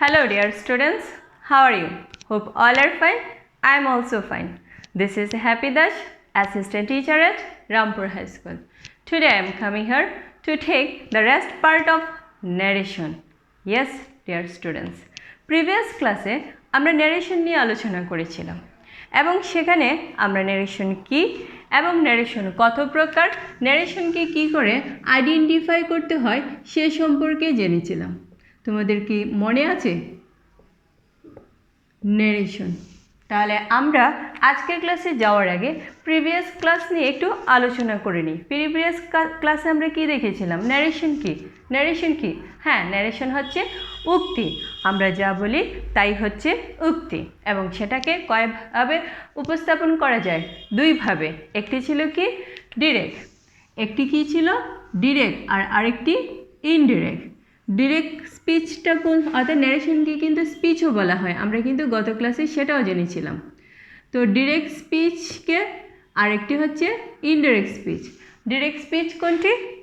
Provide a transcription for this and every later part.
Hello, dear students. How are you? Hope all are fine. I am also fine. This is Happy Dash, assistant teacher at Rampur High School. Today I am coming here to take the rest part of narration. Yes, dear students. Previous ক্লাসে আমরা narration নিয়ে আলোচনা করেছিলাম এবং সেখানে আমরা narration কি এবং ন্যারেশন কত প্রকার ন্যারেশনকে কি করে আইডেন্টিফাই করতে হয় সে সম্পর্কে জেনেছিলাম তোমাদের কি মনে আছে? ন্যারেশন তাহলে আমরা আজকের ক্লাসে যাওয়ার আগে প্রিভিয়াস ক্লাস নিয়ে একটু আলোচনা করে নিই। প্রিভিয়াস ক্লাসে আমরা কি দেখেছিলাম? ন্যারেশন কি? ন্যারেশন কি? হ্যাঁ ন্যারেশন হচ্ছে উক্তি। আমরা যা বলি তাই হচ্ছে উক্তি এবং সেটাকে কয়ভাবে উপস্থাপন করা যায়? দুইভাবে। একটি ছিল কি? ডিরেক্ট একটি কি ছিল? ডিরেক্ট আর আরেকটি ইনডিরেক্ট ডিরেক্ট স্পিচটা কোন, অর্থাৎ ন্যারেশনকে কিন্তু স্পিচও বলা হয়। আমরা কিন্তু গত ক্লাসে সেটাও জেনেছিলাম। তো ডিরেক্ট স্পিচকে আরেকটি হচ্ছে ইনডিরেক্ট স্পিচ ডিরেক্ট স্পিচ কোনটি?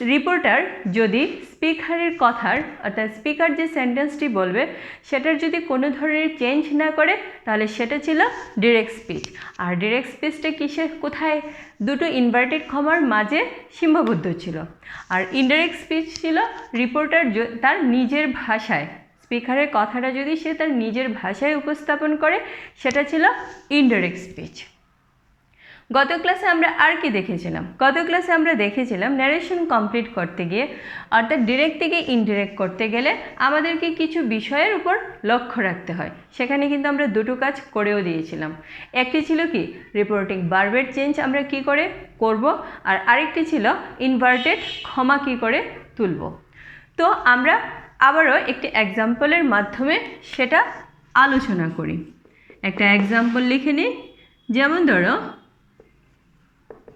রিপোর্টার যদি স্পিকারের কথার, অর্থাৎ স্পিকার যে সেন্টেন্সটি বলবে, সেটার যদি কোনো ধরনের চেঞ্জ না করে, তাহলে সেটা ছিল ডিরেক্ট স্পিচ। আর ডিরেক্ট স্পিচটা কিসে, কোথায়? দুটো ইনভার্টেড ক্ষমার মাঝে সীমাবদ্ধ ছিল। আর ইনডাইরেক্ট স্পিচ ছিল রিপোর্টার তার নিজের ভাষায়। স্পিকারের কথাটা যদি সে তার নিজের ভাষায় উপস্থাপন করে, সেটা ছিল ইনডাইরেক্ট স্পিচ। গত ক্লাসে আমরা আর কি দেখেছিলাম? গত ক্লাসে আমরা দেখেছিলাম ন্যারেশন কমপ্লিট করতে গিয়ে, অর্থাৎ ডিরেক্ট থেকে ইনডিরেক্ট করতে গেলে আমাদেরকে কিছু বিষয়ের উপর লক্ষ্য রাখতে হয়। সেখানে কিন্তু আমরা দুটো কাজ করেও দিয়েছিলাম। একটি ছিল কি? রিপোর্টিং বার্বের চেঞ্জ আমরা কি করে করব? আর আরেকটি ছিল ইনভার্টেড ক্ষমা কি করে তুলব? তো আমরা আবারও একটি এক্সাম্পলের মাধ্যমে সেটা আলোচনা করি। একটা এক্সাম্পল লিখে নিই। যেমন ধরো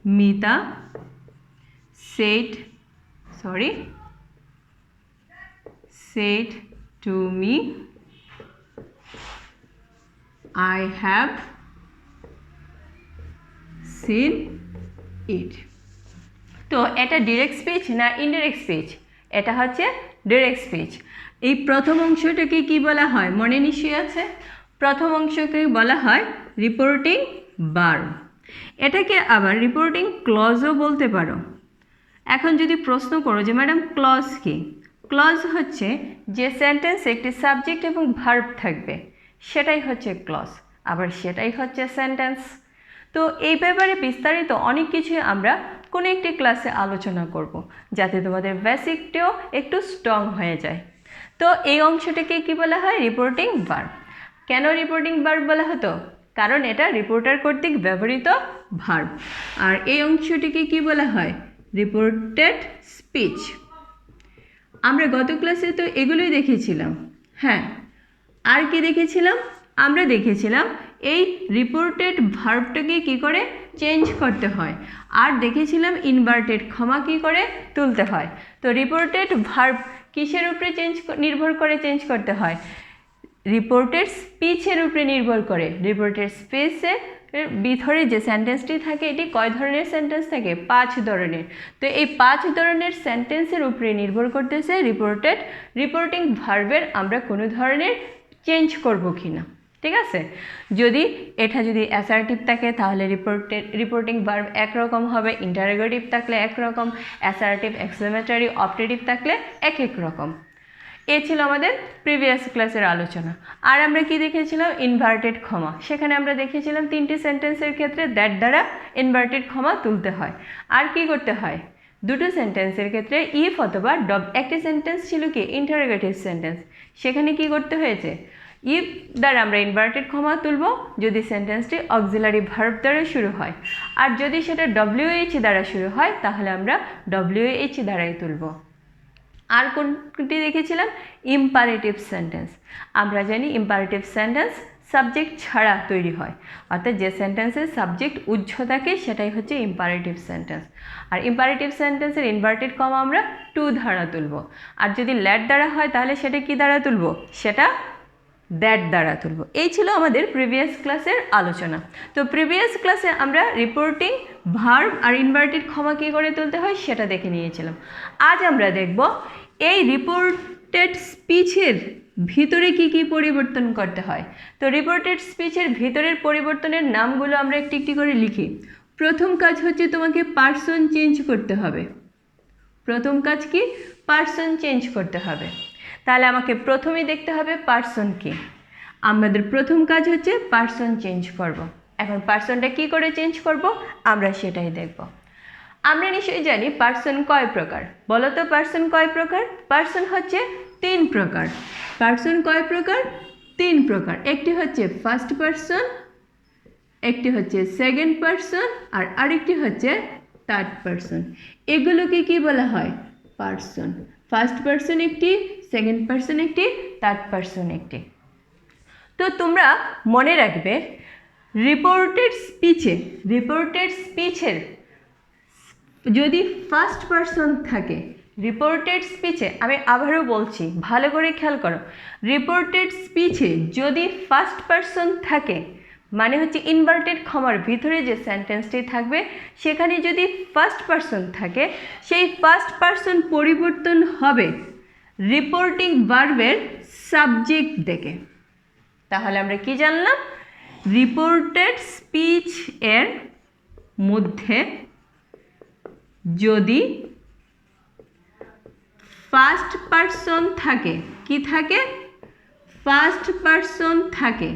Mita said, sorry, said to me, I have seen it. তো এটা ডিরেক্ট স্পিচ না ইনডিরেক্ট স্পিচ? এটা হচ্ছে ডিরেক্ট স্পিচ। এই প্রথম অংশটাকে কি বলা হয়? মনে নিশ্চয়ই আছে? প্রথম অংশকে বলা হয় রিপোর্টিং বার্ব এটাকে আবার রিপোর্টিং ক্লজও বলতে পারো। এখন যদি প্রশ্ন করো যে ম্যাডাম ক্লজ কি? ক্লজ হচ্ছে যে সেন্টেন্স একটি সাবজেক্ট এবং ভার্ব থাকবে, সেটাই হচ্ছে ক্লজ আবার সেটাই হচ্ছে সেন্টেন্স তো এই ব্যাপারে বিস্তারিত অনেক কিছুই আমরা কোনো একটি ক্লাসে আলোচনা করব, যাতে তোমাদের বেসিকটিও একটু স্ট্রং হয়ে যায়। তো এই অংশটাকে কি বলা হয়? রিপোর্টিং ভার্ব কেন রিপোর্টিং ভার্ব বলা হতো? কারণ এটা রিপোর্টার কর্তৃক ব্যবহৃত ভার্ব আর এই অংশটিকে কি বলা হয়? রিপোর্টেড স্পিচ আমরা গত ক্লাসে তো এগুলোই দেখেছিলাম। হ্যাঁ আর কি দেখেছিলাম? আমরা দেখেছিলাম এই রিপোর্টেড ভার্বটাকে কি করে? চেঞ্জ করতে হয়। আর দেখেছিলাম ইনভার্টেড ক্ষমা কি করে? তুলতে হয়। তো রিপোর্টেড ভার্ব কিসের উপরে চেঞ্জ নির্ভর করে চেঞ্জ করতে হয়? রিপোর্টের স্পিচের উপরে নির্ভর করে। রিপোর্টের স্পিচের ভিতরে যে সেন্টেন্সটি থাকে, এটি কয় ধরনের সেন্টেন্স থাকে? পাঁচ ধরনের। তো এই পাঁচ ধরনের সেন্টেন্সের উপরে নির্ভর করতেছে রিপোর্টেড রিপোর্টিং ভার্বের আমরা কোনো ধরনের চেঞ্জ করব কি না ঠিক আছে? যদি এটা যদি অ্যাসার্টিভ থাকে, তাহলে রিপোর্টেড রিপোর্টিং ভার্ব একরকম হবে ইন্টারোগেটিভ থাকলে একরকম অ্যাসার্টিভ এক্সপ্লেমেটারি অপটেটিভ থাকলে এক এক রকম। এ ছিল আমাদের প্রিভিয়াস ক্লাসের আলোচনা। আর আমরা কি দেখেছিলাম? ইনভার্টেড ক্ষমা সেখানে আমরা দেখেছিলাম তিনটি সেন্টেন্সের ক্ষেত্রে দ্যাট দ্বারা ইনভার্টেড ক্ষমা তুলতে হয়। আর কি করতে হয়? দুটো সেন্টেন্সের ক্ষেত্রে ইফ অথবা ডব একটি সেন্টেন্স ছিল কি? ইন্টারোগেটিভ সেন্টেন্স সেখানে কি করতে হয়েছে? ইফ দ্বারা আমরা ইনভার্টেড ক্ষমা তুলব, যদি সেন্টেন্সটি অক্সিলারি ভার্ব দ্বারা শুরু হয়। আর যদি সেটা ডব্লিউএইচ দ্বারা শুরু হয়, তাহলে আমরা ডব্লিউএইচ দ্বারাই তুলব। আর কোনটি দেখেছিলাম? ইম্পারেটিভ সেন্টেন্স আমরা জানি ইম্পারেটিভ সেন্টেন্স সাবজেক্ট ছাড়া তৈরি হয়। অর্থাৎ যে সেন্টেন্সের সাবজেক্ট উজ্জ থাকে, সেটাই হচ্ছে ইম্পারেটিভ সেন্টেন্স আর ইম্পারেটিভ সেন্টেন্সের ইনভার্টেড কম আমরা টু দ্বারা তুলব। আর যদি ল্যাট দ্বারা হয়, তাহলে সেটা কি দ্বারা তুলব? সেটা দ্যাট দ্বারা তুলব। এই ছিল আমাদের প্রিভিয়াস ক্লাসের আলোচনা। তো প্রিভিয়াস ক্লাসে আমরা রিপোর্টিং ভার্ব আর ইনভার্টেড ক্ষমা কী করে তুলতে হয়, সেটা দেখে নিয়েছিলাম। আজ আমরা দেখব এই রিপোর্টেড স্পিচের ভিতরে কি কি পরিবর্তন করতে হয়? তো রিপোর্টেড স্পিচের ভিতরের পরিবর্তনের নামগুলো আমরা একটি একটি করে লিখি। প্রথম কাজ হচ্ছে তোমাকে পার্সন চেঞ্জ করতে হবে। প্রথম কাজ কি? পার্সন চেঞ্জ করতে হবে। তাহলে আমাকে প্রথমেই দেখতে হবে পার্সন কি। আমাদের প্রথম কাজ হচ্ছে পার্সন চেঞ্জ করব। এখন পার্সনটা কি করে চেঞ্জ করব? আমরা সেটাই দেখব। আমরা নিশ্চয়ই জানি পার্সন কয় প্রকার। বলো তো পার্সন কয় প্রকার? পার্সন হচ্ছে তিন প্রকার। পার্সন কয় প্রকার? তিন প্রকার। একটি হচ্ছে ফার্স্ট পার্সন একটি হচ্ছে সেকেন্ড পার্সন আর আরেকটি হচ্ছে থার্ড পার্সন এগুলোকে কি বলা হয়? পার্সন ফার্স্ট পার্সন একটি সেকেন্ড পার্সন একটি থার্ড পার্সন একটি। তো তোমরা মনে রাখবে রিপোর্টেড স্পিচে রিপোর্টেড স্পিচের যদি ফার্স্ট পার্সন থাকে রিপোর্টেড স্পিচে আমি আবারও বলছি, ভালো করে খেয়াল করো রিপোর্টেড স্পিচে যদি ফার্স্ট পার্সন থাকে মানে হচ্ছে ইনভার্টেড ক্ষমার ভিতরে যে সেন্টেন্সটি থাকবে, সেখানে যদি ফার্স্ট পার্সন থাকে, সেই ফার্স্ট পার্সন পরিবর্তন হবে রিপোর্টিং ভার্বের সাবজেক্ট দেখে তাহলে আমরা কি জানলাম? রিপোর্টেড স্পিচ এর মধ্যে যদি ফার্স্ট পার্সন থাকে, কি থাকে? ফার্স্ট পার্সন থাকে।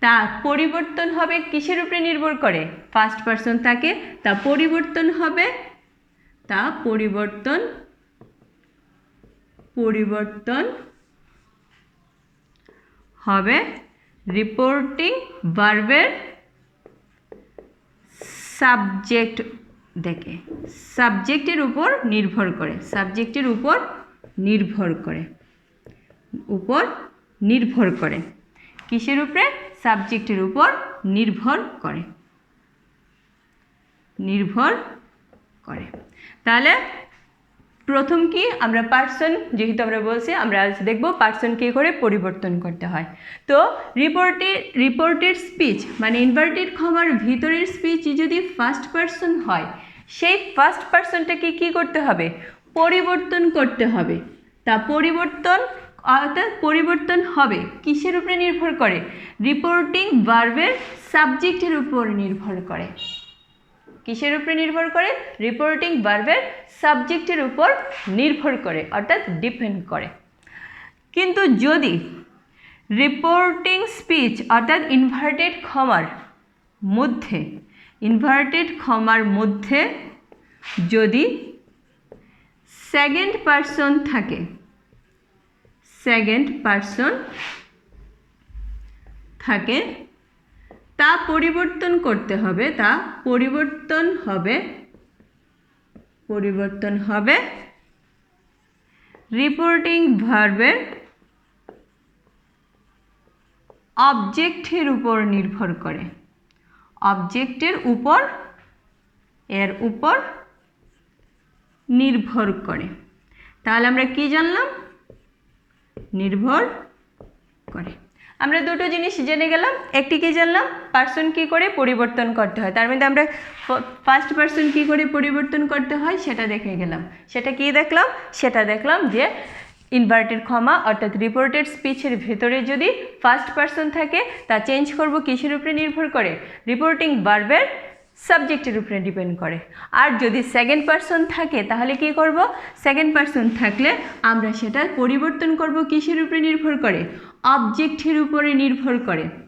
তা পরিবর্তন হবে কিসের উপরে নির্ভর করে? ফার্স্ট পার্সন থাকে, তা পরিবর্তন হবে, তা পরিবর্তন পরিবর্তন হবে রিপোর্টিং ভার্বের সাবজেক্ট দেখে। সাবজেক্টের উপর নির্ভর করে। সাবজেক্টের উপর নির্ভর করে। উপর নির্ভর করে। কিসের উপরে? সাবজেক্টের উপর নির্ভর করে। নির্ভর করে। তাহলে প্রথম কি? আমরা পার্সন যেহেতু আমরা বলছি, আমরা আজ দেখব পার্সন কী করে পরিবর্তন করতে হয়। তো রিপোর্টে রিপোর্টের স্পিচ মানে ইনভার্টেড ক্ষমার ভিতরের স্পিচ যদি ফার্স্ট পার্সন হয় সেই ফার্স্ট পার্সনটাকে কী করতে হবে? পরিবর্তন করতে হবে। তা পরিবর্তন অর্থাৎ পরিবর্তন হবে কিসের উপরে নির্ভর করে? রিপোর্টিং ভার্বের সাবজেক্টের উপর নির্ভর করে। কিসের উপরে নির্ভর করে? রিপোর্টিং ভার্বের সাবজেক্টের উপর নির্ভর করে, অর্থাৎ ডিপেন্ড করে। কিন্তু যদি রিপোর্টিং স্পিচ অর্থাৎ ইনভার্টেড ক্ষমার মধ্যে ইনভার্টেড ক্ষমার মধ্যে যদি সেকেন্ড পার্সন থাকে সেকেন্ড পার্সন থাকে, তা পরিবর্তন করতে হবে, তা পরিবর্তন হবে পরিবর্তন হবে রিপোর্টিং ভার্বের অবজেক্টের উপর নির্ভর করে। অবজেক্টের উপর, এর উপর নির্ভর করে। তাহলে আমরা কি জানলাম? নির্ভর করে। আমরা দুটো জিনিস জেনে গেলাম, একটি কি জানলাম? পার্সন কি করে পরিবর্তন করতে হয়। তার মধ্যে আমরা ফার্স্ট পার্সন কি করে পরিবর্তন করতে হয়, সেটা দেখে গেলাম। সেটা কি দেখলাম? সেটা দেখলাম যে ইনভার্টেড ক্ষমা অর্থাৎ রিপোর্টেড স্পিচের ভেতরে যদি ফার্স্ট পার্সন থাকে, তা চেঞ্জ করব কিসের উপরে নির্ভর করে? রিপোর্টিং বার্বের সাবজেক্টের উপরে ডিপেন্ড করে। আর যদি সেকেন্ড পার্সন থাকে, তাহলে কি করব? সেকেন্ড পার্সন থাকলে আমরা সেটা পরিবর্তন করব কিসের উপরে নির্ভর করে? অবজেক্টের উপরে নির্ভর করে।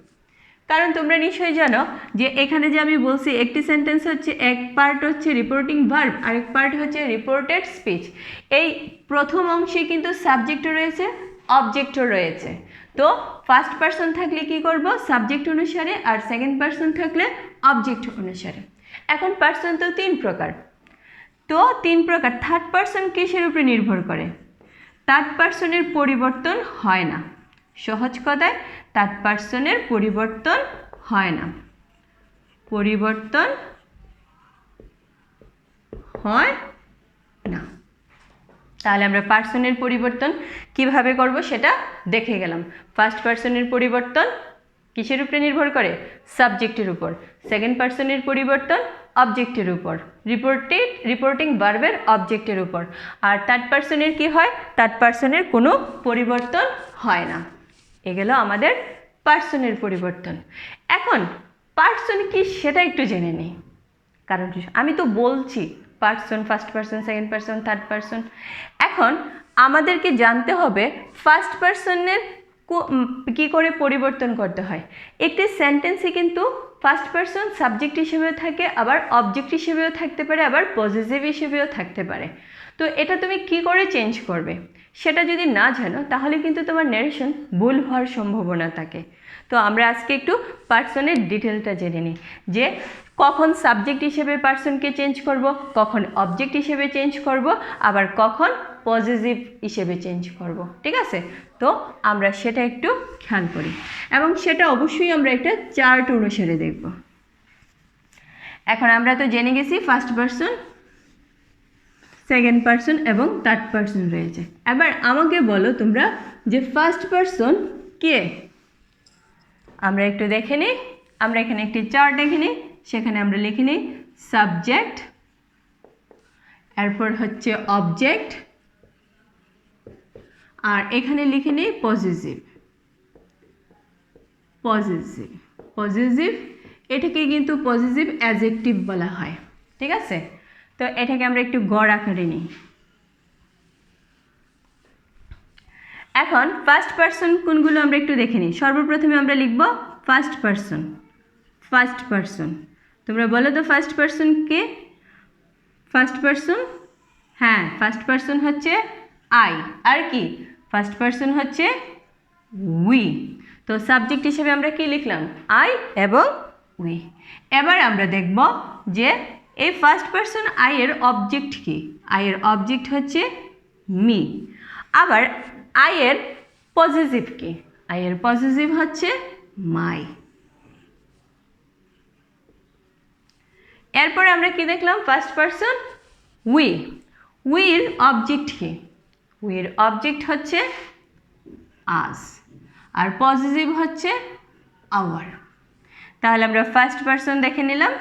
কারণ তোমরা নিশ্চয়ই জানো যে এখানে যে আমি বলছি, একটি সেন্টেন্স হচ্ছে, এক পার্ট হচ্ছে রিপোর্টিং ভার্ব আরেক পার্ট হচ্ছে রিপোর্টেড স্পিচ এই প্রথম অংশে কিন্তু সাবজেক্টও রয়েছে অবজেক্টও রয়েছে। তো ফার্স্ট পার্সন থাকলে কি করব? সাবজেক্ট অনুসারে আর সেকেন্ড পার্সন থাকলে অবজেক্ট অনুসারে। এখন পার্সন তো তিন প্রকার। তো তিন প্রকার। থার্ড পার্সন কিসের উপরে নির্ভর করে? থার্ড পার্সনের পরিবর্তন হয় না। সহজ কথায় থার্ড পার্সনের পরিবর্তন হয় না। পরিবর্তন হয় না। তাহলে আমরা পার্সনের পরিবর্তন কীভাবে করব সেটা দেখে গেলাম। ফার্স্ট পার্সনের পরিবর্তন কিসের উপরে নির্ভর করে? সাবজেক্টের উপর। সেকেন্ড পার্সনের পরিবর্তন অবজেক্টের উপর। রিপোর্টেড রিপোর্টিং ভার্বের অবজেক্টের উপর। আর থার্ড পার্সনের কি হয়? থার্ড পার্সনের কোনো পরিবর্তন হয় না। এগুলো আমাদের পার্সনের পরিবর্তন। এখন পার্সন কি সেটা একটু জেনে নিই। কারণ আমি তো বলছি, person first person second person third person এখন আমাদেরকে জানতে হবে ফার্স্ট পার্সনের কী করে পরিবর্তন করতে হয়। একটি সেন্টেন্সে কিন্তু ফার্স্ট পার্সন সাবজেক্ট হিসেবেও থাকে, আবার অবজেক্ট হিসেবেও থাকতে পারে, আবার পজিটিভ হিসেবেও থাকতে পারে। তো এটা তুমি কি করে চেঞ্জ করবে? সেটা যদি না জানো, তাহলে কিন্তু তোমার ন্যারেশন ভুল হওয়ার সম্ভাবনা থাকে। তো আমরা আজকে একটু পার্সনের ডিটেলটা জেনে নিই, যে কখন সাবজেক্ট হিসেবে পার্সনকে চেঞ্জ করব, কখন অবজেক্ট হিসেবে চেঞ্জ করব, আবার কখন পজিটিভ হিসেবে চেঞ্জ করব, ঠিক আছে? তো আমরা সেটা একটু খেয়াল করি, এবং সেটা অবশ্যই আমরা একটা চার্ট অনুসারে দেখব। এখন আমরা তো জেনে গেছি ফার্স্ট পার্সন সেকেন্ড পার্সন এবং থার্ড পার্সন রয়েছে। এবার আমাকে বলো তোমরা যে ফার্স্ট পার্সন কে? আমরা একটু দেখে নিই, আমরা এখানে একটি চার্ট দেখে নিই, সেখানে আমরা লিখে নিই সাবজেক্ট এরপর হচ্ছে অবজেক্ট আর এখানে লিখে নিই পজিটিভ পজিটিভ পজিটিভ এটাকে কিন্তু পজিটিভ অ্যাজেক্টিভ বলা হয়, ঠিক আছে? তো এটাকে আমরা একটু গড় আকারে নিই। এখন ফার্স্ট পার্সন কোনগুলো আমরা একটু দেখে নিই। সর্বপ্রথমে আমরা লিখব ফার্স্ট পার্সন ফার্স্ট পার্সন তোমরা বলো তো ফার্স্ট পার্সন কে? ফার্স্ট পার্সন হ্যাঁ ফার্স্ট পার্সন হচ্ছে আই আর কি? ফার্স্ট পার্সন হচ্ছে উই তো সাবজেক্ট হিসেবে আমরা কি লিখলাম? আই এবং উই এবার আমরা দেখব যে এই ফার্স্ট পার্সন আই এর অবজেক্ট কি? আই এর অবজেক্ট হচ্ছে মি আবার আই এর পজিটিভ কি? আই এর পজিটিভ হচ্ছে মাই এরপর আমরা কি দেখলাম? ফার্স্ট পার্সন উই উইর অবজেক্ট কি? উইর অবজেক্ট হচ্ছে আস আর পজিটিভ হচ্ছে আওয়ার তাহলে আমরা ফার্স্ট পার্সন দেখে নিলাম।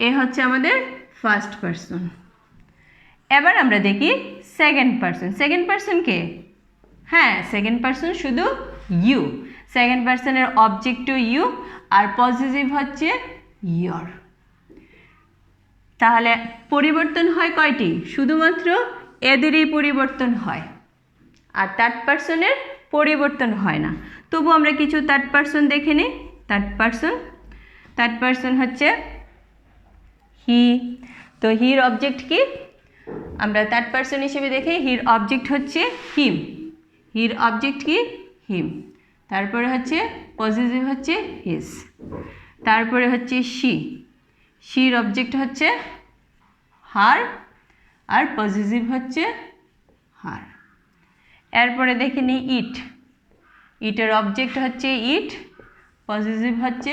এ হচ্ছে আমাদের ফার্স্ট পার্সন এবার আমরা দেখি সেকেন্ড পার্সন সেকেন্ড পার্সন কে? হ্যাঁ সেকেন্ড পার্সন শুধু ইউ সেকেন্ড পার্সনের অবজেক্টও ইউ আর পজিটিভ হচ্ছে ইয়র তাহলে পরিবর্তন হয় কয়টি? শুধুমাত্র এদেরই পরিবর্তন হয়। আর থার্ড পার্সনের পরিবর্তন হয় না। তবু আমরা কিছু থার্ড পার্সন দেখে নিই। থার্ড পার্সন থার্ড পার্সন হচ্ছে হি। তো হির অবজেক্ট কি? আমরা থার্ড পার্সন হিসেবে দেখি হির অবজেক্ট হচ্ছে হিম হির অবজেক্ট কি? হিম তারপরে হচ্ছে পজিটিভ হচ্ছে হিস তারপরে হচ্ছে শি শির অবজেক্ট হচ্ছে হার আর পজিটিভ হচ্ছে হার এরপরে দেখে নিই ইট ইটের অবজেক্ট হচ্ছে ইট পজিটিভ হচ্ছে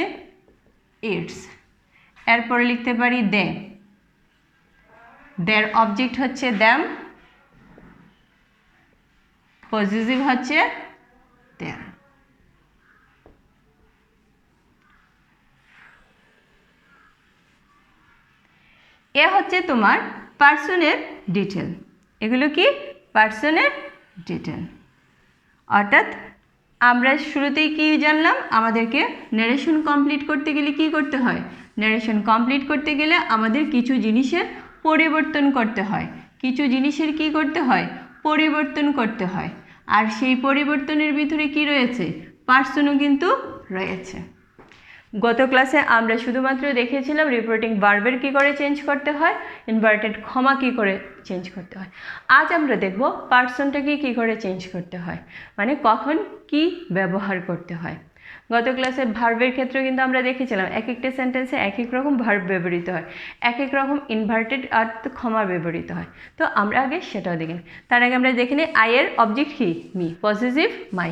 ইটস এরপরে লিখতে পারি দে। দের অবজেক্ট হচ্ছে দ্যাম পজিটিভ হচ্ছে দেয়ার এ হচ্ছে তোমার পার্সনের ডিটেল এগুলো কি? পার্সনের ডিটেল অর্থাৎ আমরা শুরুতেই কি জানলাম? আমাদেরকে নারেশন কমপ্লিট করতে গেলে কি করতে হয়? নারেশন কমপ্লিট করতে গেলে আমাদের কিছু জিনিসের পরিবর্তন করতে হয়। কিছু জিনিসের কি করতে হয়? পরিবর্তন করতে হয়। আর সেই পরিবর্তনের ভিতরে কি রয়েছে? পার্সনও কিন্তু রয়েছে। গত ক্লাসে আমরা শুধুমাত্র দেখেছিলাম রিপোর্টিং ভার্বের কী করে চেঞ্জ করতে হয় ইনভার্টেড ক্ষমা কী করে চেঞ্জ করতে হয়। আজ আমরা দেখব পার্সনটাকে কী করে চেঞ্জ করতে হয় মানে কখন কি ব্যবহার করতে হয়। গত ক্লাসে ভার্বের ক্ষেত্রে কিন্তু আমরা দেখেছিলাম এক একটা সেন্টেন্সে এক এক রকম ভার্ব ব্যবহৃত হয় এক এক রকম ইনভার্টেড আর ক্ষমা ব্যবহৃত হয়। তো আমরা আগে সেটাও দেখি তার আগে আমরা দেখে নিই আইয়ের অবজেক্ট কি? Me possessive my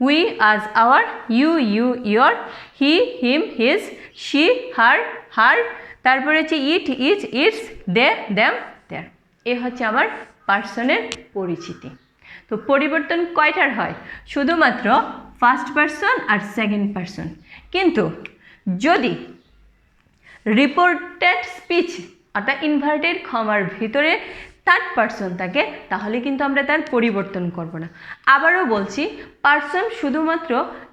we us our you you your he him his she her her তারপরে হচ্ছে it is its they them their এ হচ্ছে আমার পার্সনের পরিচিতি। তো পরিবর্তন কয়টার হয়? শুধুমাত্র ফার্স্ট পার্সন আর সেকেন্ড পার্সন কিন্তু যদি রিপোর্টেড স্পিচ অর্থাৎ ইনভার্টেড ক্ষমার ভিতরে থার্ড পার্সন থাকে, তাহলে কিন্তু আমরা তার পরিবর্তন করব না। আবারও বলছি পার্সন শুধুমাত্র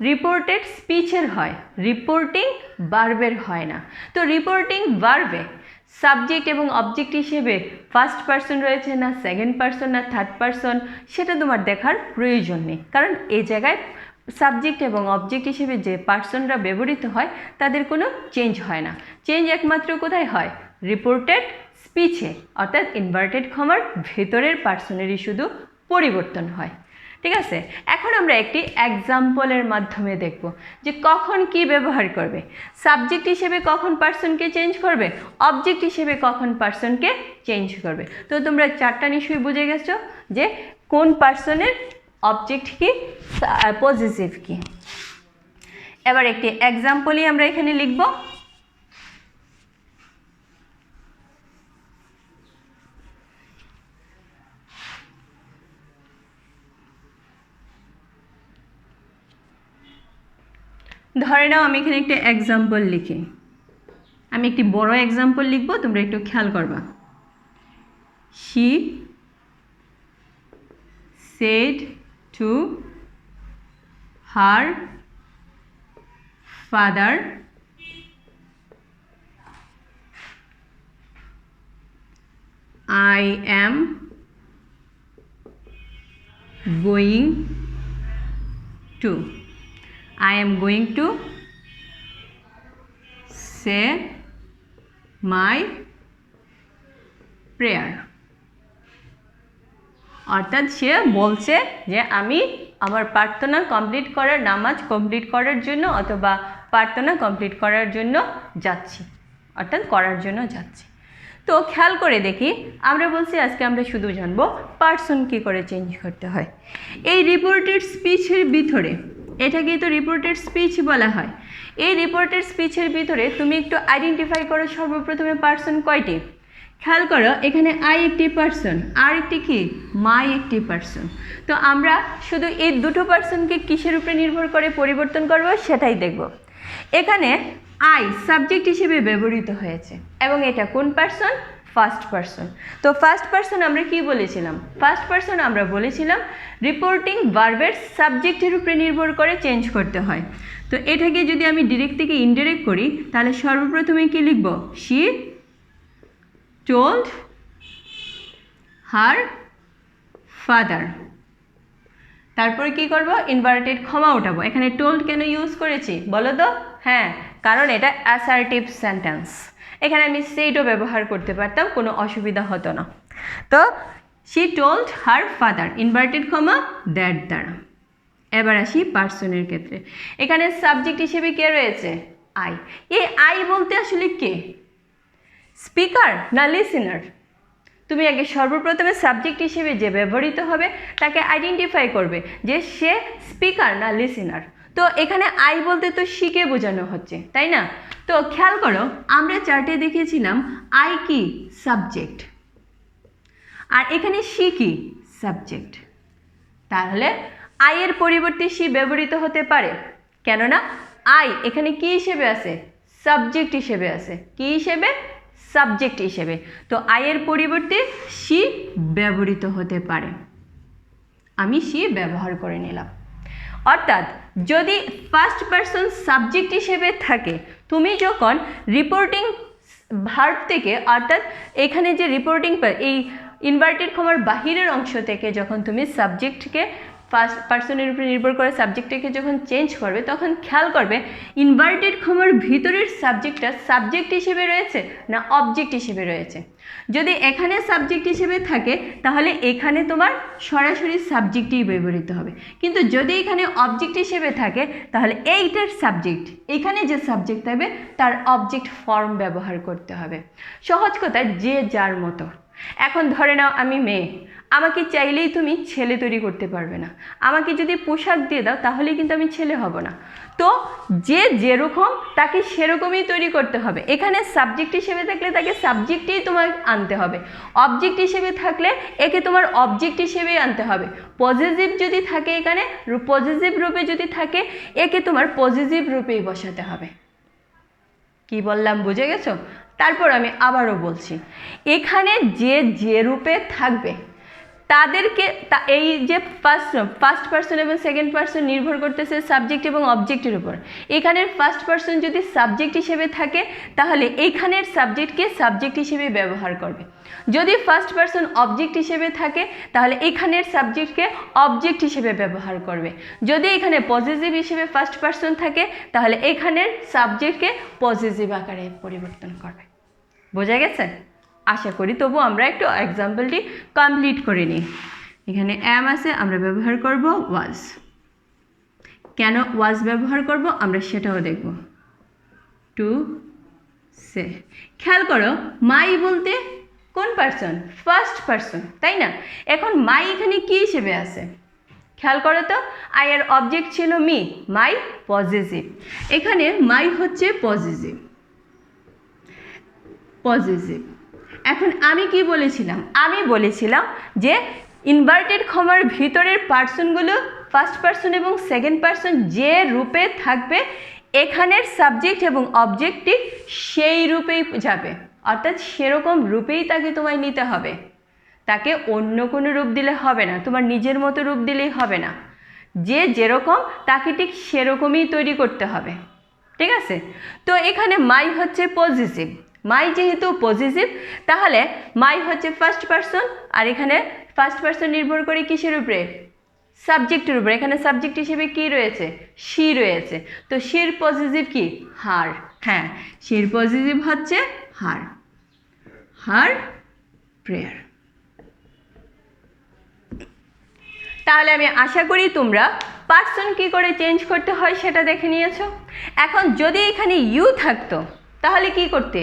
রিপোর্টেড স্পিচের হয় রিপোর্টিং বার্বের হয় না। তো রিপোর্টিং বার্বে সাবজেক্ট এবং অবজেক্ট হিসেবে ফার্স্ট পার্সন রয়েছে না সেকেন্ড পার্সন না থার্ড পার্সন সেটা তোমার দেখার প্রয়োজন নেই। কারণ এই জায়গায় সাবজেক্ট এবং অবজেক্ট হিসেবে যে পার্সনরা ব্যবহৃত হয়, তাদের কোনো চেঞ্জ হয় না। চেঞ্জ একমাত্র কোথায় হয়? রিপোর্টেড স্পিচে অর্থাৎ ইনভার্টেড ক্ষমার ভেতরের পার্সনেরই শুধু পরিবর্তন হয়। ঠিক আছে? এখন আমরা একটি এক্সাম্পলের মাধ্যমে দেখব যে কখন কি ব্যবহার করবে। সাবজেক্ট হিসেবে কখন পার্সনকে চেঞ্জ করবে? অবজেক্ট হিসেবে কখন পার্সনকে চেঞ্জ করবে? তো তোমরা চারটা নিশ্চয়ই বুঝে গেছো যে কোন পার্সনের অবজেক্ট কি? পজিটিভ কি? এবার একটি এক্সাম্পলই আমরা এখানে লিখব। ধরে নাও আমি এখানে একটা এক্সাম্পল লিখি। আমি একটি বড় এক্সাম্পল লিখব, তোমরা একটু খেয়াল করবা। She said to her father. I am going to I am going to say my prayer অর্থাৎ সে বলছে যে আমি আমার প্রার্থনা কমপ্লিট করার, নামাজ কমপ্লিট করার জন্য অথবা প্রার্থনা কমপ্লিট করার জন্য যাচ্ছি, অর্থাৎ করার জন্য যাচ্ছি। তো খেয়াল করে দেখি, আমরা বলছি আজকে আমরা শুধু জানব পার্সন কী করে চেঞ্জ করতে হয়। এই রিপোর্টেড স্পিচের ভিতরে, এটাকেই তো রিপোর্টেড স্পিচ বলা হয়। এই রিপোর্টেড স্পিচের ভিতরে তুমি একটু আইডেন্টিফাই করো সর্বপ্রথমে পার্সন কয়টি? খেয়াল করো, এখানে আই একটি পার্সন আর একটি কি? মাই একটি পার্সন তো আমরা শুধু এই দুটো পার্সনকে কিসের উপরে নির্ভর করে পরিবর্তন করব? সেটাই দেখব। এখানে আই সাবজেক্ট হিসেবে ব্যবহৃত হয়েছে। এবং এটা কোন পার্সন ফার্স্ট পার্সন তো ফার্স্ট পার্সন আমরা কি বলেছিলাম? ফার্স্ট পার্সন আমরা বলেছিলাম রিপোর্টিং ভার্বের সাবজেক্টের উপরে নির্ভর করে চেঞ্জ করতে হয়। তো এটাকে যদি আমি ডিরেক্ট থেকে ইনডিরেক্ট করি, তাহলে সর্বপ্রথমে কি লিখব? She told her father. তারপরে কি করব? ইনভার্টেড ক্ষমা উঠাবো। এখানে টোল্ড কেন ইউজ করেছি? বলো তো। হ্যাঁ কারণ এটা অ্যাসার্টিভ সেন্টেন্স এখানে আমি সেইটও ব্যবহার করতে পারতাম, কোনো অসুবিধা হতো না। তো she told her father inverted comma that দ্বারা। এবার আসি পার্সনের ক্ষেত্রে। এখানে সাবজেক্ট হিসেবে কে রয়েছে? আই এই আই বলতে আসলে কে? স্পিকার না লিসেনার? তুমি আগে সর্বপ্রথমে সাবজেক্ট হিসেবে যে ব্যবহৃত হবে, তাকে আইডেন্টিফাই করবে যে সে স্পিকার না লিসেনার। তো এখানে আই বলতে তো শিকে বোঝানো হচ্ছে, তাই না? তো খেয়াল করো, আমরা চার্টে দেখেছিলাম আই কি? সাবজেক্ট। আর এখানে সি কি? সাবজেক্ট। তাহলে আই এর পরিবর্তে সি ব্যবহৃত হতে পারে। কেননা আই এখানে কি হিসেবে আছে? সাবজেক্ট হিসেবে আছে। কি হিসেবে? সাবজেক্ট হিসেবে। তো আয়ের পরিবর্তে সি ব্যবহৃত হতে পারে। আমি সি ব্যবহার করে নিলাম। অর্থাৎ যদি ফার্স্ট পার্সন সাবজেক্ট হিসেবে থাকে, তুমি যখন রিপোর্টিং ভার্ব থেকে, অর্থাৎ এখানে যে রিপোর্টিং এই ইনভার্টেড ক্ষমার বাহিরের অংশ থেকে যখন তুমি সাবজেক্টকে ফার্স্ট পার্সনের উপরে নির্ভর করে সাবজেক্টটাকে যখন চেঞ্জ করবে, তখন খেয়াল করবে ইনভার্টেড ক্ষমার ভিতরের সাবজেক্টটা সাবজেক্ট হিসেবে রয়েছে না অবজেক্ট হিসেবে রয়েছে। যদি এখানে সাবজেক্ট হিসেবে থাকে, তাহলে এখানে তোমার সরাসরি সাবজেক্টই ব্যবহৃত হবে। কিন্তু যদি এখানে অবজেক্ট হিসেবে থাকে, তাহলে এইটার সাবজেক্ট এখানে যে সাবজেক্ট থাকবে, তার অবজেক্ট ফর্ম ব্যবহার করতে হবে। সহজ কথায় যে যার মতো। এখন ধরে নাও আমি মেয়ে আমাকে চাইলেই তুমি ছেলে তৈরি করতে পারবে না। আমাকে যদি পোশাক দিয়ে দাও, তাহলে কিন্তু আমি ছেলে হব না। তো যে যেরকম, তাকে সেরকমই তৈরি করতে হবে। এখানে সাবজেক্ট হিসেবে থাকলে তাকে সাবজেক্টেই তোমার আনতে হবে। অবজেক্ট হিসেবে থাকলে একে তোমার অবজেক্ট হিসেবেই আনতে হবে। পজিটিভ যদি থাকে এখানে পজিটিভ রূপে যদি থাকে, একে তোমার পজিটিভ রূপেই বসাতে হবে। কি বললাম, বুঝে গেছো? তারপর আমি আবারও বলছি। এখানে যে যে রূপে থাকবে তাদেরকে এই যে ফার্স্ট ফার্স্ট পার্সন এবং সেকেন্ড পার্সন নির্ভর করতেছে সাবজেক্ট এবং অবজেক্টের উপর। এখানের ফার্স্ট পার্সন যদি সাবজেক্ট হিসেবে থাকে, তাহলে এইখানের সাবজেক্টকে সাবজেক্ট হিসেবে ব্যবহার করবে। যদি ফার্স্ট পার্সন অবজেক্ট হিসেবে থাকে, তাহলে এখানের সাবজেক্টকে অবজেক্ট হিসেবে ব্যবহার করবে। যদি এখানে পজিটিভ হিসেবে ফার্স্ট পার্সন থাকে, তাহলে এখানের সাবজেক্টকে পজিটিভ আকারে পরিবর্তন করবে। বোঝা গেছে? আশা করি তবু আমরা একটু এক্সাম্পলটি কমপ্লিট করে নিই। এখানে অ্যাম আছে, আমরা ব্যবহার করব ওয়াজ কেন ওয়াজ ব্যবহার করব? আমরা সেটাও দেখব। To say. খেয়াল করো মাই বলতে কোন পার্সন ফার্স্ট পার্সন তাই না? এখন মাই এখানে কি হিসেবে আছে? খেয়াল করো তো আই এর অবজেক্ট ছিল মি মাই পজিটিভ এখানে মাই হচ্ছে পজিটিভ পজিটিভ এখন আমি কি বলেছিলাম? আমি বলেছিলাম যে ইনভার্টেড ক্ষমার ভিতরের পার্সনগুলো ফার্স্ট পার্সন এবং সেকেন্ড পার্সন যে রূপে থাকবে, এখানের সাবজেক্ট এবং অবজেক্টটি সেই রূপেই যাবে। অর্থাৎ সেরকম রূপেই তাকে তোমায় নিতে হবে। তাকে অন্য কোনো রূপ দিলে হবে না, তোমার নিজের মতো রূপ দিলেই হবে না। যে যেরকম, তাকে ঠিক সেরকমই তৈরি করতে হবে। ঠিক আছে? তো এখানে মাই হচ্ছে পজিটিভ মাই যেহেতু পজিটিভ তাহলে মাই হচ্ছে ফার্স্ট পার্সন আর এখানে ফার্স্ট পার্সন নির্ভর করে কিসের উপরে? সাবজেক্টের উপরে। এখানে সাবজেক্ট হিসেবে কি রয়েছে? শি রয়েছে। তো শির পজিটিভ কি? হার হ্যাঁ শির পজিটিভ হচ্ছে হার হার প্রেয়ার তাহলে আমি আশা করি তোমরা পার্সন কি করে চেঞ্জ করতে হয় সেটা দেখে নিয়েছো। এখন যদি এখানে ইউ থাকতো, তাহলে কি করতে?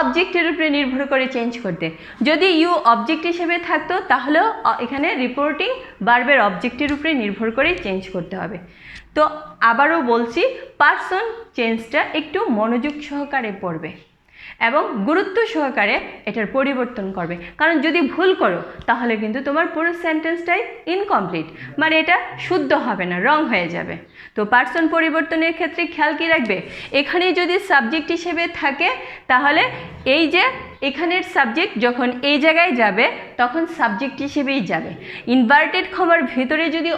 অবজেক্টের উপরে নির্ভর করে চেঞ্জ করতে। যদি ইউ অবজেক্ট হিসেবে থাকতো, তাহলেও এখানে রিপোর্টিং বার্বের অবজেক্টের উপরে নির্ভর করে চেঞ্জ করতে হবে। তো আবারও বলছি পার্সন চেঞ্জটা একটু মনোযোগ সহকারে পড়বে। এবং গুরুত্ব সহকারে এটার পরিবর্তন করবে। কারণ যদি ভুল করো, তাহলে কিন্তু তোমার পুরো সেন্টেন্সটাই ইনকমপ্লিট মানে এটা শুদ্ধ হবে না রং হয়ে যাবে। তো পার্সন পরিবর্তনের ক্ষেত্রে খেয়াল কী রাখবে? এখানে যদি সাবজেক্ট হিসেবে থাকে, তাহলে এই যে এখানের সাবজেক্ট যখন এই জায়গায় যাবে, তখন সাবজেক্ট হিসেবেই যাবে। ইনভার্টেড ক্ষমার ভিতরে যদি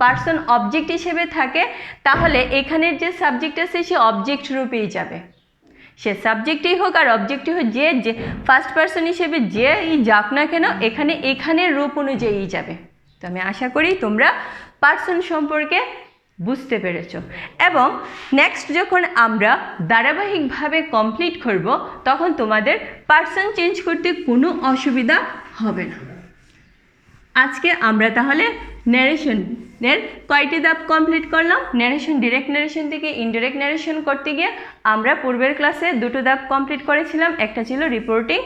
পার্সন অবজেক্ট হিসেবে থাকে, তাহলে এখানের যে সাবজেক্ট আছে, সে অবজেক্ট রূপেই যাবে। সে সাবজেক্টেই হোক আর অবজেক্টই হোক, যে যে ফার্স্ট পার্সন হিসেবে যেই যাক না কেন, এখানে এখানের রূপ অনুযায়ী যাবে। তো আমি আশা করি তোমরা পার্সন সম্পর্কে বুঝতে পেরেছ। এবং নেক্সট যখন আমরা ধারাবাহিকভাবে কমপ্লিট করব, তখন তোমাদের পার্সন চেঞ্জ করতে কোনো অসুবিধা হবে না। আজকে আমরা তাহলে ন্যারেশনের কয়টি ধাপ কমপ্লিট করলাম? ন্যারেশন ডিরেক্ট ন্যারেশন থেকে ইনডিরেক্ট ন্যারেশন করতে গিয়ে আমরা পূর্বের ক্লাসে দুটো ধাপ কমপ্লিট করেছিলাম। একটা ছিল রিপোর্টিং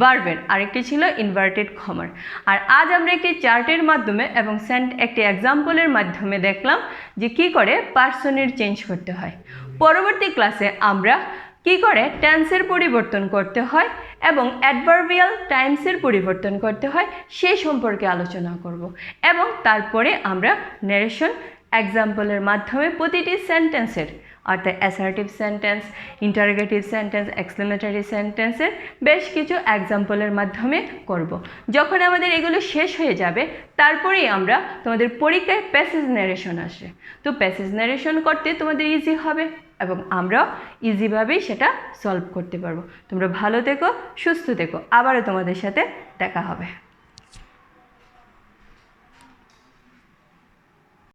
ভার্বের আরেকটি ছিল ইনভার্টেড ক্ষমার আর আজ আমরা একটি চার্টের মাধ্যমে এবং সেন্ট একটি এক্সাম্পলের মাধ্যমে দেখলাম যে কি করে পার্সনের চেঞ্জ করতে হয়। পরবর্তী ক্লাসে আমরা কি করে টেন্সের পরিবর্তন করতে হয়? এবং অ্যাডভার্বিয়াল টাইমসের পরিবর্তন করতে হয়, সে সম্পর্কে আলোচনা করব। এবং তারপরে আমরা ন্যারেশন এক্সাম্পলের মাধ্যমে প্রতিটি সেন্টেন্সের অর্থাৎ assertive sentence interrogative sentence explanatory সেন্টেন্সের বেশ কিছু এক্সাম্পলের মাধ্যমে করব। যখন আমাদের এগুলো শেষ হয়ে যাবে, তারপরেই আমরা তোমাদের পরীক্ষায় প্যাসেজ ন্যারেশন আসে। তো প্যাসেজ ন্যারেশন করতে তোমাদের ইজি হবে। এবং আমরাও ইজিভাবেই সেটা সলভ করতে পারব। তোমরা ভালো থেকো, সুস্থ থেকো। আবারও তোমাদের সাথে দেখা হবে।